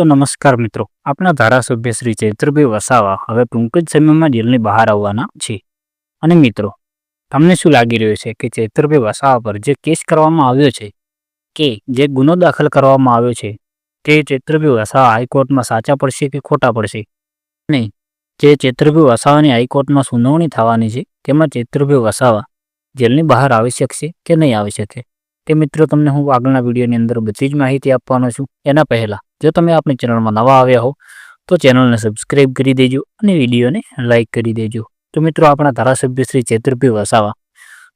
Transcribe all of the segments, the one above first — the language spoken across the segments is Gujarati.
તો નમસ્કાર મિત્રો. આપણા ધારાસભ્ય શ્રી ચૈત્રભાઈ વસાવા હવે ટૂંક જ સમયમાં જેલની બહાર આવવાના છે અને મિત્રો, તમને શું લાગી રહ્યું છે કે ચૈત્રભાઈ વસાવા પર જે કેસ કરવામાં આવ્યો છે કે જે ગુનો દાખલ કરવામાં આવ્યો છે તે ચૈત્રભાઈ વસાવા હાઈકોર્ટમાં સાચા પડશે કે ખોટા પડશે? અને જે ચૈત્રભાઈ વસાવાની હાઈકોર્ટમાં સુનાવણી થવાની છે તેમાં ચૈત્રભાઈ વસાવા જેલની બહાર આવી શકશે કે નહીં આવી શકે? તે મિત્રો, તમને હું આગળના વિડીયોની અંદર બધી જ માહિતી આપવાનો છું. એના પહેલાં જો તમે આપણી ચેનલમાં નવા આવ્યા હો, તો ચેનલને સબસ્ક્રાઈબ કરી દેજો અને વિડીયોને લાઇક કરી દેજો. તો મિત્રો, આપણા ધારાસભ્ય શ્રી ચેતરભાઈ વસાવા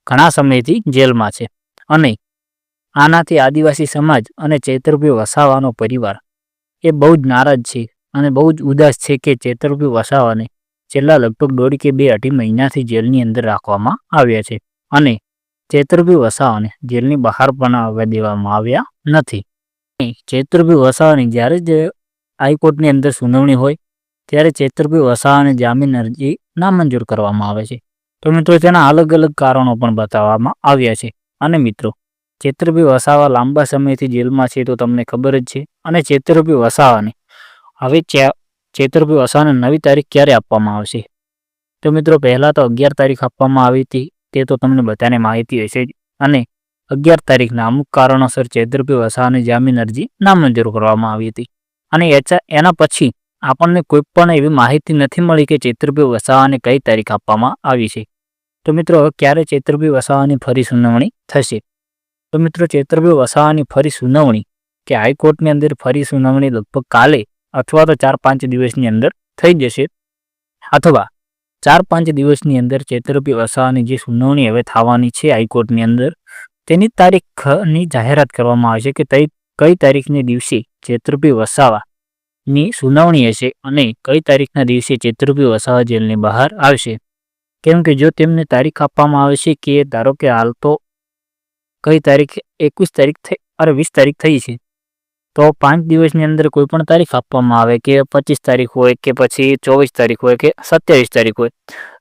ઘણા સમયથી જેલમાં છે અને આનાથી આદિવાસી સમાજ અને ચેતરભાઈ વસાવાનો પરિવાર એ બહુ જ નારાજ છે અને બહુ જ ઉદાસ છે કે ચેતરભી વસાવાને છેલ્લા લગભગ દોઢ કે બે અઢી મહિનાથી જેલની અંદર રાખવામાં આવ્યા છે અને ચેતરભી વસાવાને જેલની બહાર પણ આવવા દેવામાં આવ્યા નથી. ચેતરભાઈ વસાવાની જ્યારે જ હાઈકોર્ટની અંદર સુનાવણી હોય, ત્યારે ચેતરભાઈ વસાવાને જામીન અરજી નામંજૂર કરવામાં આવે છે. તો મિત્રો, તેના અલગ અલગ કારણો પણ બતાવવામાં આવ્યા છે. અને મિત્રો ચેતરભાઈ વસાવા લાંબા સમયથી જેલમાં છે તો તમને ખબર જ છે. અને ચેતરભાઈ વસાવાને હવે ચેતરભાઈ વસાવાને નવી તારીખ ક્યારે આપવામાં આવશે? તો મિત્રો, પહેલાં તો અગિયાર તારીખ આપવામાં આવી હતી. તે તો તમને બધાને માહિતી હશે જ. અને અગિયાર તારીખના અમુક કારણોસર ચેતરભાઈ વસાવાની જામીન અરજી નામંજૂર કરવામાં આવી હતી. અને એના પછી આપણને કોઈ પણ એવી માહિતી નથી મળી કે ચેતરભાઈ વસાવાને કઈ તારીખ આપવામાં આવી છે. તો મિત્રો, હવે ક્યારે ચેતરભાઈ વસાવાની ફરી સુનાવણી થશે? તો મિત્રો, ચેતરભાઈ વસાવાની ફરી સુનાવણી કે હાઈકોર્ટની અંદર ફરી સુનાવણી લગભગ કાલે અથવા તો ચાર પાંચ દિવસની અંદર થઈ જશે. અથવા ચાર પાંચ દિવસની અંદર ચેતરભાઈ વસાવાની જે સુનાવણી હવે થવાની છે હાઈકોર્ટની અંદર તેની તારીખની જાહેરાત કરવામાં આવે છે કે કઈ તારીખને દિવસે ચેતરભાઈ વસાવાની સુનાવણી હશે અને કઈ તારીખના દિવસે ચેતરભાઈ વસાવા જેલની બહાર આવશે. કેમ કે જો તેમને તારીખ આપવામાં આવશે કે ધારો કે હાલ તો કઈ તારીખ, એકવીસ તારીખ થઈ અરે વીસ તારીખ થઈ છે, તો પાંચ દિવસની અંદર કોઈ પણ તારીખ આપવામાં આવે કે પચીસ તારીખ હોય કે પછી ચોવીસ તારીખ હોય કે સત્યાવીસ તારીખ હોય,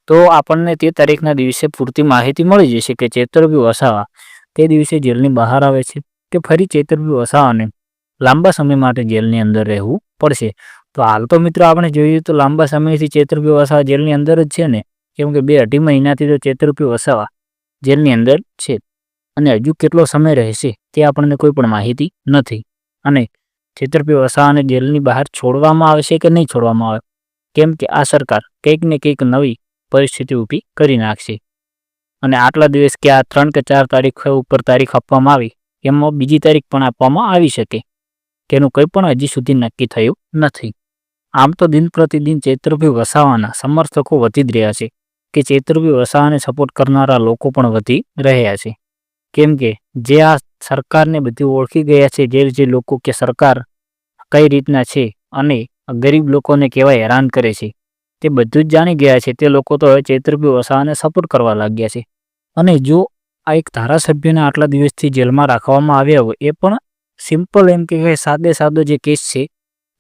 તો આપણને તે તારીખના દિવસે પૂરતી માહિતી મળી જશે કે ચેતરભાઈ વસાવા તે દિવસે જેલની બહાર આવે છે કે ફરી ચેતરભાઈ વસાવાને લાંબા સમય માટે જેલની અંદર રહેવું પડશે. તો હાલ તો મિત્રો આપણે જોઈએ તો લાંબા સમયથી ચેતરભાઈ વસાવા જેલની અંદર જ છે ને? કેમ કે બે અઢી મહિનાથી તો ચેતરભાઈ વસાવા જેલની અંદર છે. અને હજુ કેટલો સમય રહેશે તે આપણને કોઈ પણ માહિતી નથી. અને છેતરભાઈ વસાવાને જેલની બહાર છોડવામાં આવશે કે નહીં છોડવામાં આવે? કેમ કે આ સરકાર કંઈક ને કંઈક નવી પરિસ્થિતિ ઊભી કરી નાખશે. અને આટલા દિવસ કે આ ત્રણ કે ચાર તારીખ ઉપર તારીખ આપવામાં આવી, એમાં બીજી તારીખ પણ આપવામાં આવી શકે. તેનું કંઈ પણ હજી સુધી નક્કી થયું નથી. આમ તો દિન પ્રતિદિન ચૈત્રભાઈ વસાવાના સમર્થકો વધી જ રહ્યા છે, કે ચૈત્રભ્યુ વસાવાને સપોર્ટ કરનારા લોકો પણ વધી રહ્યા છે. કેમ કે જે આ સરકારને બધી ઓળખી ગયા છે, જે જે લોકો કે સરકાર કઈ રીતના છે અને ગરીબ લોકોને કેવા હેરાન કરે છે, તે બધું જ જાણી ગયા છે. તે લોકો તો હવે ચૈત્રભ્યુ વસાવાને સપોર્ટ કરવા લાગ્યા છે. અને જો આ એક ધારાસભ્યને આટલા દિવસથી જેલમાં રાખવામાં આવ્યા હોય, એ પણ સિમ્પલ એમ કે સાદે સાદો જે કેસ છે,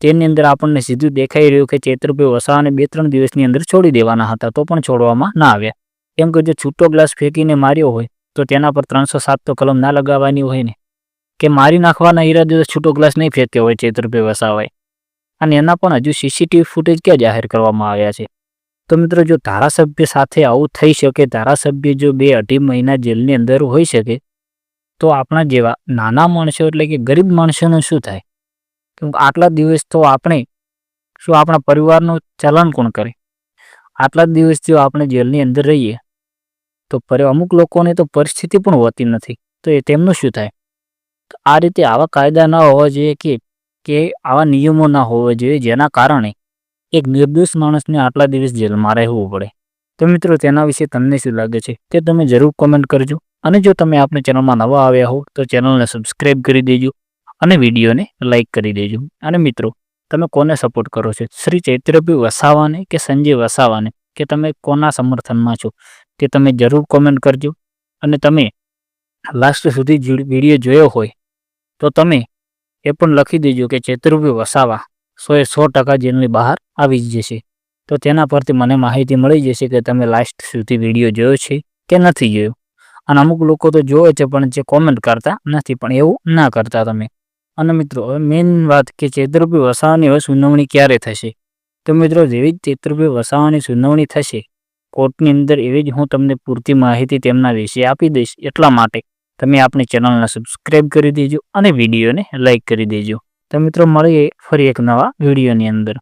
તેની અંદર આપણને સીધું દેખાઈ રહ્યું કે ચેતરભાઈ વસાવાને બે ત્રણ દિવસની અંદર છોડી દેવાના હતા, તો પણ છોડવામાં ના આવ્યા. કેમ કે જો છૂટો ગ્લાસ ફેંકીને માર્યો હોય, તો તેના પર ત્રણસો સાત તો કલમ ના લગાવવાની હોય ને. કે મારી નાખવાના ઈરાદે છૂટો ગ્લાસ નહીં ફેંક્યો હોય ચેતરભાઈ વસાવાએ. અને એના પણ હજુ સીસીટીવી ફૂટેજ ક્યાં જાહેર કરવામાં આવ્યા છે? તો મિત્રો જો ધારાસભ્ય સાથે આવું થઈ શકે, ધારાસભ્ય જો બે અઢી મહિના જેલની અંદર હોઈ શકે, તો આપણા જેવા નાના માણસો એટલે કે ગરીબ માણસોનું શું થાય? કેમ આટલા દિવસ તો આપણે શું આપણા પરિવારનું ચલણ કોણ કરે? આટલા દિવસ જો આપણે જેલની અંદર રહીએ, તો અમુક લોકોને તો પરિસ્થિતિ પણ હોતી નથી. તો એ તેમનું શું થાય? આ રીતે આવા કાયદા ના હોવા જોઈએ કે કે આવા નિયમો ના હોવા જોઈએ જેના કારણે એક નિર્દોષ માણસને આટલા દિવસ જેલમાં રહેવું પડે. તો મિત્રો, તેના વિશે તમને શું લાગે છે? તે તમે જરૂર કોમેન્ટ કરજો. અને જો તમે આપણી ચેનલમાં નવા આવ્યા હો, તો ચેનલને સબસ્ક્રાઈબ કરી દેજો અને વિડીયોને લાઇક કરી દેજો. અને મિત્રો, તમે કોને સપોર્ટ કરો છો? શ્રી ચૈત્રભી વસાવાને કે સંજય વસાવાને? કે તમે કોના સમર્થનમાં છો? તે તમે જરૂર કોમેન્ટ કરજો. અને તમે લાસ્ટ સુધી વીડિયો જોયો હોય, તો તમે એ પણ લખી દેજો કે ચૈત્રભી વસાવા સો એ સો ટકા જેલની બહાર આવી જ જશે. તો તેના પરથી મને માહિતી મળી જશે કે તમે લાસ્ટ સુધી વીડિયો જોયો છે કે નથી જોયો. અને અમુક લોકો તો જોવે છે પણ જે કોમેન્ટ કરતા નથી, પણ એવું ના કરતા તમે. અને મિત્રો હવે મેઇન વાત કે ચેતરભાઈ વસાવાની હવે સુનાવણી ક્યારે થશે? તો મિત્રો, જેવી જ ચેતરભાઈ વસાવાની સુનાવણી થશે, કોર્ટની અંદર એવી જ હું તમને પૂરતી માહિતી તેમના વિશે આપી દઈશ એટલા માટે. તમે આપણી ચેનલને સબસ્ક્રાઈબ કરી દેજો અને વિડીયોને લાઇક કરી દેજો. તો મિત્રો મળીએ ફરી એક નવા વિડીયોની અંદર.